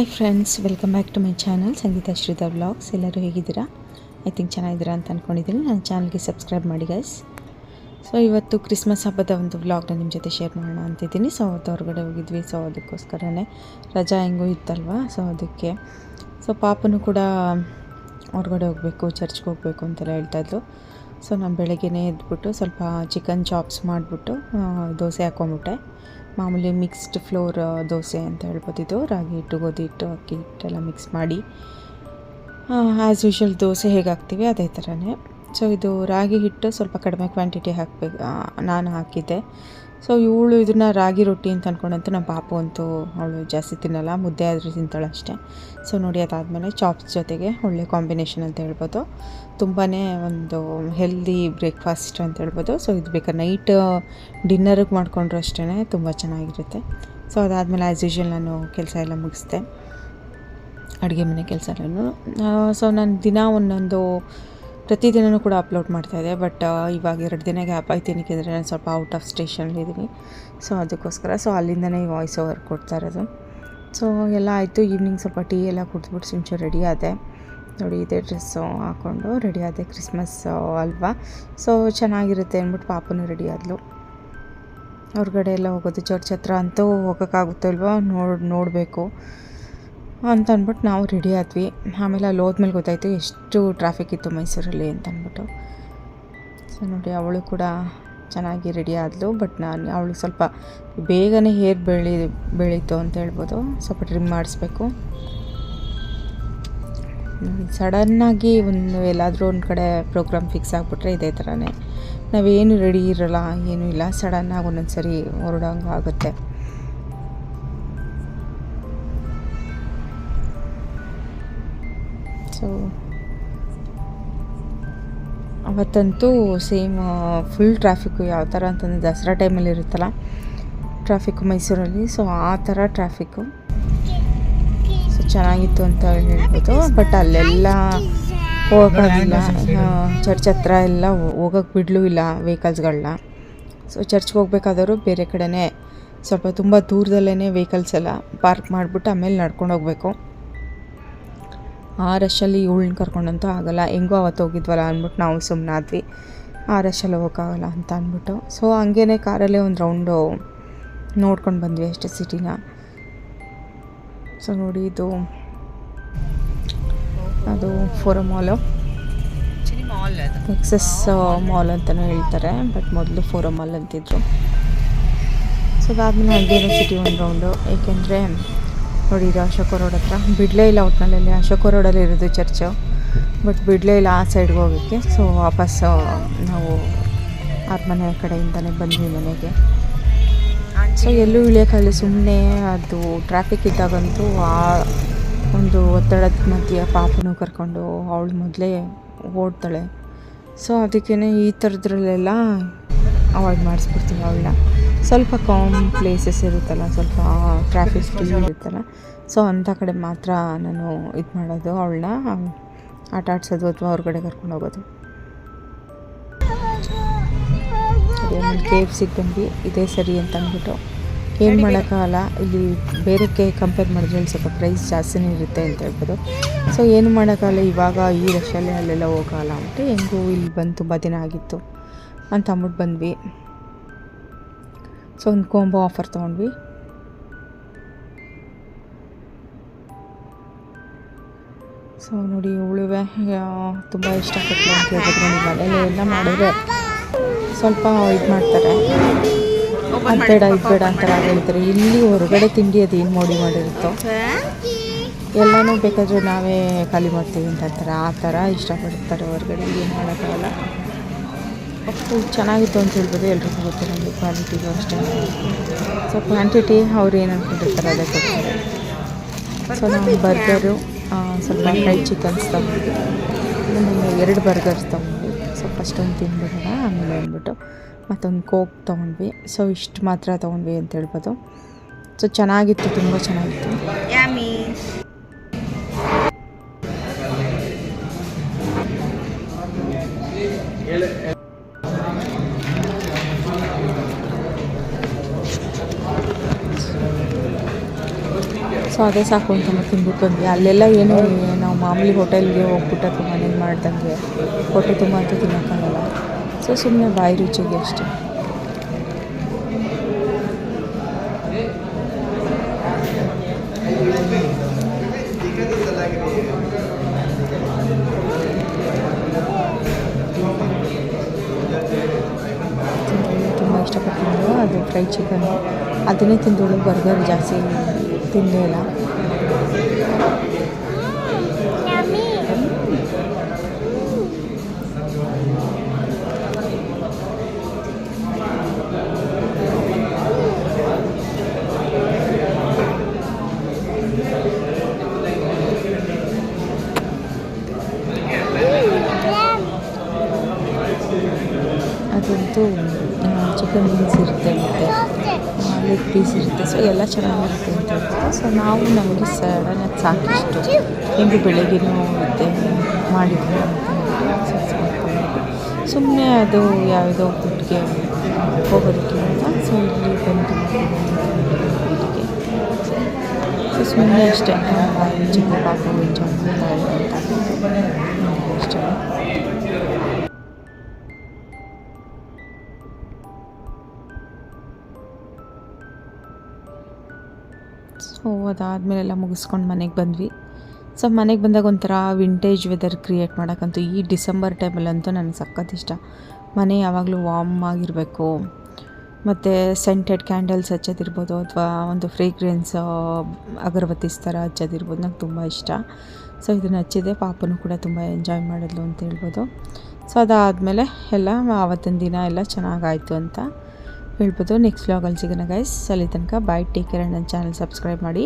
Hi friends welcome back to my channel Sangeetha Sridhar vlogs ಎಲ್ಲರೂ ಹೇಗಿದ್ದೀರಾ? I think ಚೆನ್ನಾಗಿದ್ದೀರಾ ಅಂತ ಅಂದ್ಕೊಂಡಿದ್ದೀನಿ ನನ್ನ ಚಾನಲ್ಗೆ ಸಬ್ಸ್ಕ್ರೈಬ್ ಮಾಡಿ ಗೈಸ್ ಸೊ ಇವತ್ತು ಕ್ರಿಸ್ಮಸ್ ಹಬ್ಬದ ಒಂದು ವ್ಲಾಗ್ನ ನಿಮ್ಮ ಜೊತೆ ಶೇರ್ ಮಾಡೋಣ ಅಂತಿದ್ದೀನಿ ಸೊ ಅವತ್ತು ಹೊರಗಡೆ ಹೋಗಿದ್ವಿ. ಸೊ ಅದಕ್ಕೋಸ್ಕರನೇ ರಜಾ ಹೆಂಗೂ ಇತ್ತಲ್ವ? ಸೊ ಅದಕ್ಕೆ ಸೊ ಪಾಪನು ಕೂಡ ಹೊರಗಡೆ ಹೋಗಬೇಕು ಚರ್ಚ್ಗೆ ಹೋಗಬೇಕು ಅಂತೆಲ್ಲ ಹೇಳ್ತಾಯಿದ್ಲು ಸೊ ನಾನು ಬೆಳಗ್ಗೆನೇ ಎದ್ಬಿಟ್ಟು ಸ್ವಲ್ಪ ಚಿಕನ್ ಚಾಪ್ಸ್ ಮಾಡಿಬಿಟ್ಟು ದೋಸೆ ಹಾಕ್ಕೊಂಬಿಟ್ಟೆ ಮಾಮೂಲಿ ಮಿಕ್ಸ್ಡ್ ಫ್ಲೋರ್ ದೋಸೆ ಅಂತ ಹೇಳ್ಬೋದಿದ್ದು ರಾಗಿ ಹಿಟ್ಟು, ಗೋಧಿ ಹಿಟ್ಟು, ಅಕ್ಕಿ ಹಿಟ್ಟೆಲ್ಲ ಮಿಕ್ಸ್ ಮಾಡಿ ಆ್ಯಸ್ ಯೂಶ್ವಲ್ ದೋಸೆ ಹೇಗೆ ಹಾಕ್ತೀವಿ ಅದೇ ಥರನೇ. ಸೊ ಇದು ರಾಗಿ ಹಿಟ್ಟು ಸ್ವಲ್ಪ ಕಡಿಮೆ ಕ್ವಾಂಟಿಟಿ ಹಾಕಬೇಕು ನಾನು ಹಾಕಿದ್ದೆ. ಸೊ ಇವಳು ಇದನ್ನು ರಾಗಿ ರೊಟ್ಟಿ ಅಂತ ಅಂದ್ಕೊಂಡಂತೂ ನಮ್ಮ ಪಾಪು ಅಂತೂ ಅವಳು ಜಾಸ್ತಿ ತಿನ್ನಲ್ಲ, ಮುದ್ದೆ ಆದರೂ ತಿಂತಾಳೆ ಅಷ್ಟೇ. ಸೊ ನೋಡಿ ಅದಾದಮೇಲೆ ಚಾಪ್ಸ್ ಜೊತೆಗೆ ಒಳ್ಳೆ ಕಾಂಬಿನೇಷನ್ ಅಂತ ಹೇಳ್ಬೋದು. ತುಂಬಾ ಒಂದು ಹೆಲ್ದಿ ಬ್ರೇಕ್ಫಾಸ್ಟ್ ಅಂತ ಹೇಳ್ಬೋದು. ಸೊ ಇದು ಬೇಕಾದ್ರೆ ನೈಟ್ ಡಿನ್ನರಿಗೆ ಮಾಡಿಕೊಂಡ್ರು ಅಷ್ಟೇ ತುಂಬ ಚೆನ್ನಾಗಿರುತ್ತೆ. ಸೊ ಅದಾದಮೇಲೆ ಆ್ಯಸ್ ಯೂಶ್ವಲ್ ನಾನು ಕೆಲಸ ಎಲ್ಲ ಮುಗಿಸ್ದೆ. ಅಡುಗೆ ಮನೆ ಕೆಲಸ ಎಲ್ಲನೂ. ಸೊ ನಾನು ದಿನ ಒಂದೊಂದು ಪ್ರತಿದಿನವೂ ಕೂಡ ಅಪ್ಲೋಡ್ ಮಾಡ್ತಾ ಇದೆ ಬಟ್ ಇವಾಗ ಎರಡು ದಿನ ಗ್ಯಾಪ್ ಆಯ್ತು ಏನಕ್ಕೆ ನಾನು ಸ್ವಲ್ಪ ಔಟ್ ಆಫ್ ಸ್ಟೇಷನಲ್ಲಿದ್ದೀನಿ ಸೊ ಅದಕ್ಕೋಸ್ಕರ ಸೊ ಅಲ್ಲಿಂದನೇ ವಾಯ್ಸ್ ಓವರ್ ಕೊಡ್ತಾ ಇರೋದು. ಸೊ ಎಲ್ಲ ಆಯಿತು ಈವ್ನಿಂಗ್ ಸ್ವಲ್ಪ ಟೀ ಎಲ್ಲ ಕುಡಿದ್ಬಿಟ್ಟು ಸಿಂಚು ರೆಡಿ ಆದೆ. ನೋಡಿ, ಇದೇ ಡ್ರೆಸ್ಸು ಹಾಕ್ಕೊಂಡು ರೆಡಿ ಆದೆ ಕ್ರಿಸ್ಮಸ್ ಅಲ್ವಾ? ಸೊ ಚೆನ್ನಾಗಿರುತ್ತೆ ಅಂದ್ಬಿಟ್ಟು ಪಾಪನೂ ರೆಡಿ ಆದಳು ಹೊರಗಡೆ ಎಲ್ಲ ಹೋಗೋದು ಚರ್ಚ್ ಹತ್ರ ಅಂತೂ ಹೋಗೋಕ್ಕಾಗುತ್ತಲ್ವ? ನೋಡಿ, ನೋಡಬೇಕು. ಅಂತ ಅಂದ್ಬಿಟ್ಟು ನಾವು ರೆಡಿ ಆದ್ವಿ. ಆಮೇಲೆ ಅಲ್ಲಿ ಹೋದ್ಮೇಲೆ ಗೊತ್ತಾಯಿತು ಎಷ್ಟು ಟ್ರಾಫಿಕ್ ಇತ್ತು ಮೈಸೂರಲ್ಲಿ ಅಂತ ಅಂದ್ಬಿಟ್ಟು ಸೊ ನೋಡಿ, ಅವಳು ಕೂಡ ಚೆನ್ನಾಗಿ ರೆಡಿ ಆದಳು ಬಟ್ ನಾನು ಅವಳು ಸ್ವಲ್ಪ ಬೇಗನೆ ಹೇರ್ ಬೆಳಿ ಬೆಳೀತು ಅಂತ ಹೇಳ್ಬೋದು. ಸ್ವಲ್ಪ ಟ್ರಿಮ್ ಮಾಡಿಸ್ಬೇಕು. ಸಡನ್ನಾಗಿ ಒಂದು ಎಲ್ಲಾದರೂ ಒಂದು ಕಡೆ ಪ್ರೋಗ್ರಾಮ್ ಫಿಕ್ಸ್ ಆಗಿಬಿಟ್ರೆ ಇದೇ ಥರನೇ ನಾವೇನು ರೆಡಿ ಇರೋಲ್ಲ, ಏನೂ ಇಲ್ಲ. ಸಡನ್ನಾಗಿ ಒಂದೊಂದು ಸರಿ ಹೊರಡೋಂಗೆ ಆಗುತ್ತೆ. ಸೊ ಅವತ್ತಂತೂ ಸೇಮ್ ಫುಲ್ ಟ್ರಾಫಿಕ್ಕು ಯಾವ ಥರ ಅಂತಂದರೆ ದಸರಾ ಟೈಮಲ್ಲಿ ಇರುತ್ತಲ್ಲ ಟ್ರಾಫಿಕ್ಕು ಮೈಸೂರಲ್ಲಿ. ಸೊ ಆ ಥರ ಟ್ರಾಫಿಕ್ಕು ಸೊ ಚೆನ್ನಾಗಿತ್ತು ಅಂತ ಹೇಳ್ಬೋದು. ಬಟ್ ಅಲ್ಲೆಲ್ಲ ಹೋಗೋಕ್ಕಾಗಿಲ್ಲ. ಚರ್ಚ್ ಹತ್ರ ಎಲ್ಲ ಹೋಗೋಕ್ಕೆ ಬಿಡಲೂ ಇಲ್ಲ ವೆಹಿಕಲ್ಸ್ಗಳನ್ನ ಸೊ ಚರ್ಚ್ಗೆ ಹೋಗ್ಬೇಕಾದವರು ಬೇರೆ ಕಡೆನೇ ಸ್ವಲ್ಪ ತುಂಬ ದೂರದಲ್ಲೇ ವೆಹಿಕಲ್ಸ್ ಎಲ್ಲ ಪಾರ್ಕ್ ಮಾಡಿಬಿಟ್ಟು ಆಮೇಲೆ ನಡ್ಕೊಂಡು ಹೋಗಬೇಕು. ಆ ರಶಲ್ಲಿ ಇವಳನ್ನ ಕರ್ಕೊಂಡಂತೂ ಆಗೋಲ್ಲ. ಹೆಂಗೋ ಅವತ್ತು ಹೋಗಿದ್ವಲ್ಲ ಅಂದ್ಬಿಟ್ಟು ನಾವು ಸುಮ್ಮನಾದ್ವಿ ಆ ರಶಲ್ಲಿ ಹೋಗೋಕ್ಕಾಗಲ್ಲ ಅಂತ ಅಂದ್ಬಿಟ್ಟು. ಸೊ ಹಂಗೇ ಕಾರಲ್ಲೇ ಒಂದು ರೌಂಡು ನೋಡ್ಕೊಂಡು ಬಂದ್ವಿ ಅಷ್ಟೇ ಸಿಟಿನ. ಸೊ ನೋಡಿ ಇದು ಅದು ಫೋರೋ ಮಾಲು. ಎಕ್ಸಸ್ ಮಾಲ್ ಅಂತಲೂ ಹೇಳ್ತಾರೆ, ಬಟ್ ಮೊದಲು ಫೋರಮ್ ಮಾಲ್ ಅಂತಿದ್ರು. ಸೊ ಅದಾದ್ಮೇಲೆ ಹಂಗೇನೋ ಸಿಟಿ ಒಂದು ರೌಂಡು. ಏಕೆಂದರೆ ನೋಡಿ ಇದು ಅಶೋಕ ರೋಡ್ ಹತ್ರ. ಬಿಡಲೇ ಇಲ್ಲ ಒಟ್ಟಿನಲ್ಲಿ ಅಶೋಕ ರೋಡಲ್ಲಿ ಇರೋದು ಚರ್ಚು. ಬಟ್ ಬಿಡಲೇ ಇಲ್ಲ ಆ ಸೈಡ್ಗೆ ಹೋಗೋಕ್ಕೆ ಸೊ ವಾಪಸ್ಸು ನಾವು ಅರಮನೆ ಕಡೆಯಿಂದಲೇ ಬಂದ್ವಿ ಮನೆಗೆ. ಸೊ ಎಲ್ಲೂ ಇಳಿಯೋಕ್ಕಾಗಲಿ ಸುಮ್ಮನೆ ಅದು ಟ್ರಾಫಿಕ್ ಇದ್ದಾಗಂತೂ ಆ ಒಂದು ಒತ್ತಡದ ಮಧ್ಯೆ ಪಾಪನೂ ಕರ್ಕೊಂಡು ಅವಳು ಮೊದಲೇ ಓಡ್ತಾಳೆ. ಸೊ ಅದಕ್ಕೇ ಈ ಥರದ್ರಲ್ಲೆಲ್ಲ ಅವಾಯ್ಡ್ ಮಾಡಿಸ್ಬಿಡ್ತೀವಿ ಅವಳನ್ನ. ಸ್ವಲ್ಪ ಕಾಮ್ ಪ್ಲೇಸಸ್ ಇರುತ್ತಲ್ಲ ಸ್ವಲ್ಪ ಟ್ರಾಫಿಕ್ ಫ್ರೀ ಇರುತ್ತಲ್ಲ. ಸೊ ಅಂಥ ಕಡೆ ಮಾತ್ರ ನಾನು ಇದು ಮಾಡೋದು ಅವಳನ್ನ ಆಟ ಆಡ್ಸೋದು ಅಥವಾ ಹೊರಗಡೆ ಕರ್ಕೊಂಡು ಹೋಗೋದು. ಕೇಬ್ ಆಮೇಲೆ ಕೆ ಎಫ್ ಸಿಗೆ ಬಂದ್ವಿ ಇದೇ ಸರಿ ಅಂತ ಅಂದ್ಬಿಟ್ಟು. ಏನು ಮಾಡೋಕ್ಕಾಗಲ್ಲ ಇಲ್ಲಿ ಬೇರೆಕ್ಕೆ ಕಂಪೇರ್ ಮಾಡಿದ್ರೆ ಸ್ವಲ್ಪ ಪ್ರೈಸ್ ಜಾಸ್ತಿನೇ ಇರುತ್ತೆ ಅಂತ ಹೇಳ್ಬೋದು. ಸೊ ಏನು ಮಾಡೋಕ್ಕಾಗಲ್ಲ ಇವಾಗ ಈ ರಶಲ್ಲಿ ಅಲ್ಲೆಲ್ಲ ಹೋಗೋಲ್ಲ ಅಂದ್ಬಿಟ್ಟು ಹೆಂಗೂ ಇಲ್ಲಿ ಬಂದು ತುಂಬ ದಿನ ಆಗಿತ್ತು. ಅಂತ ಅಂದ್ಬಿಟ್ಟು ಬಂದ್ವಿ. ಸೊ ಒಂದು ಕೋಂಬೋ ಆಫರ್ ತೊಗೊಂಡ್ವಿ. ಸೊ ನೋಡಿ ಉಳುವೆ ತುಂಬ ಇಷ್ಟಪಟ್ಟು ಅಂತ ಹೇಳಿದ್ರು ಮನೇಲಿ ಎಲ್ಲ ಮಾಡಿದ್ರೆ ಸ್ವಲ್ಪ ಇದು ಮಾಡ್ತಾರೆ. ಅದು ಬೇಡ ಇದು ಬೇಡ ಅಂತಾರೆ ಹೇಳ್ತಾರೆ. ಇಲ್ಲಿ ಹೊರಗಡೆ ತಿಂಡಿ ಅದು ಏನು ಮೋಡಿ ಮಾಡಿರುತ್ತೋ? ಎಲ್ಲನೂ ಬೇಕಾದರೂ ನಾವೇ ಖಾಲಿ ಮಾಡ್ತೀವಿ ಅಂತ ಅಂತಾರೆ. ಆ ಥರ ಇಷ್ಟಪಡ್ತಾರೆ ಹೊರಗಡೆ ಏನು ಮಾಡೋಕ್ಕಾಗಲ್ಲ. ಅಷ್ಟು ಚೆನ್ನಾಗಿತ್ತು ಅಂತ ಹೇಳ್ಬೋದು. ಎಲ್ರಿಗೂ ನಮಗೆ ಕ್ವಾಲಿಟಿಗೂ ಅಷ್ಟೇ. ಸೊ ಕ್ವಾಂಟಿಟಿ ಅವ್ರು ಏನು ಅಂದ್ಕೊಂಡಿರ್ತಾರೆ ಅದೇ ಕೊಡ್ತಾರೆ. ಸೊ ನಾವು ಬರ್ಗರು ಸ್ವಲ್ಪ ಫ್ರೈ ಚಿಕನ್ಸ್ ತೊಗೊಂಡು ಎರಡು ಬರ್ಗರ್ಸ್ ತೊಗೊಂಡ್ವಿ ಸೊ ಫಸ್ಟ್ ಒಂದು ತಿಂದ್ಬಿಡೋಣ ಆಮೇಲೆ ಅಂದ್ಬಿಟ್ಟು ಮತ್ತೊಂದು ಕೋಕ್ ತೊಗೊಂಡ್ವಿ. ಸೊ ಇಷ್ಟು ಮಾತ್ರ ತೊಗೊಂಡ್ವಿ ಅಂತ ಹೇಳ್ಬೋದು. ಸೊ ಚೆನ್ನಾಗಿತ್ತು, ತುಂಬ ಚೆನ್ನಾಗಿತ್ತು. ಸೊ ಸೊ ಅದೇ ಸಾಕು ಅಂತ ಮತ್ತೆ ತಿನ್ಬಿಟ್ಟು ಬಂದ್ವಿ ಅಲ್ಲೆಲ್ಲ ಏನು, ನಾವು ಮಾಮೂಲಿ ಹೋಟೆಲ್ಗೆ ಹೋಗ್ಬಿಟ್ಟು ಮನೇಲಿ ಮಾಡ್ದಂಗೆ, ಹೊಟ್ಟೆ ತುಂಬ ಅಂತೂ ತಿನ್ನೋಕ್ಕಾಗಲ್ಲ. ಸೊ ಸುಮ್ಮನೆ ಬಾಯಿ ರುಚಿಗೆ ಅಷ್ಟೇ. ತುಂಬ ಇಷ್ಟಪಟ್ಟಿದ್ದು ಅದು ಫ್ರೈ ಚಿಕನ್ ಅದನ್ನೇ ತಿಂದೋಳು ಬರ್ಗರ್ ಜಾಸ್ತಿ ತಿನ್ನಲೇ ಇಲ್ಲ ಅದಂತೂ ಚಿಕನ್ ವಿಂಗ್ಸ್ ಇರುತ್ತೆ ಮತ್ತು ಲೆಗ್ ಪೀಸ್ ಇರುತ್ತೆ. ಸೊ ಎಲ್ಲ ಚೆನ್ನಾಗಿರುತ್ತೆ ಅಂತ ಹೇಳ್ತಾರೆ. ಸೊ ನಾವು ನಮಗೆ ಸಡನ್ನಾಗಿ ಸಾಕಿಷ್ಟು ಹಿಂಗೆ ಬೆಳಗ್ಗೆನೂ ಇರುತ್ತೆ ಮಾಡಿದ್ವಿ ಅಂತ ಸುಮ್ಮನೆ ಅದು ಯಾವುದೋ ದುಡ್ಡಿಗೆ ಹೋಗೋದಕ್ಕೆ ಅಂತ ಸೊ ಇಲ್ಲಿ ಬಂದು ಸೊ ಸುಮ್ಮನೆ ಅಷ್ಟೇ ಚಿಕ್ಕ ಪಾಪು ಎಂಜಾಯ್ ಅಂತ ಅಷ್ಟೇ ಸೊ ಅದಾದಮೇಲೆಲ್ಲ ಮುಗಿಸ್ಕೊಂಡು ಮನೆಗೆ ಬಂದ್ವಿ. ಸೊ ಮನೆಗೆ ಬಂದಾಗ ಒಂಥರ ವಿಂಟೇಜ್ ವೆದರ್ ಕ್ರಿಯೇಟ್ ಮಾಡೋಕ್ಕಂತೂ ಈ ಡಿಸೆಂಬರ್ ಟೈಮಲ್ಲಂತೂ ನನಗೆ ಸಖತ್ ಇಷ್ಟ. ಮನೆ ಯಾವಾಗಲೂ ವಾರ್ಮ್ ಆಗಿರಬೇಕು. ಮತ್ತು ಸೆಂಟೆಡ್ ಕ್ಯಾಂಡಲ್ಸ್ ಹಚ್ಚೋದಿರ್ಬೋದು ಅಥವಾ ಒಂದು ಫ್ರೇಗ್ರೆನ್ಸ್ ಅಗರಬತ್ತೀಸ್ ಥರ ಹಚ್ಚೋದಿರ್ಬೋದು ನಂಗೆ ತುಂಬ ಇಷ್ಟ. ಸೊ ಇದನ್ನು ಹಚ್ಚಿದೆ ಪಾಪನು ಕೂಡ ತುಂಬ ಎಂಜಾಯ್ ಮಾಡಿದ್ಲು ಅಂತ ಹೇಳ್ಬೋದು. ಸೊ ಅದಾದಮೇಲೆ ಎಲ್ಲ ಆವತ್ತಿನ ದಿನ ಎಲ್ಲ ಚೆನ್ನಾಗಾಯಿತು ಅಂತ. ಹೇಳ್ಬೋದು. ನೆಕ್ಸ್ಟ್ ವ್ಲಾಗಲ್ಲಿ ಸಿಗೋಣ ಗೈಸ್ ಅಲ್ಲಿ ತನಕ ಬಾಯ್ ಟೇಕ್ ಕೇರ್ ನನ್ನ ಚಾನಲ್ ಸಬ್ಸ್ಕ್ರೈಬ್ ಮಾಡಿ.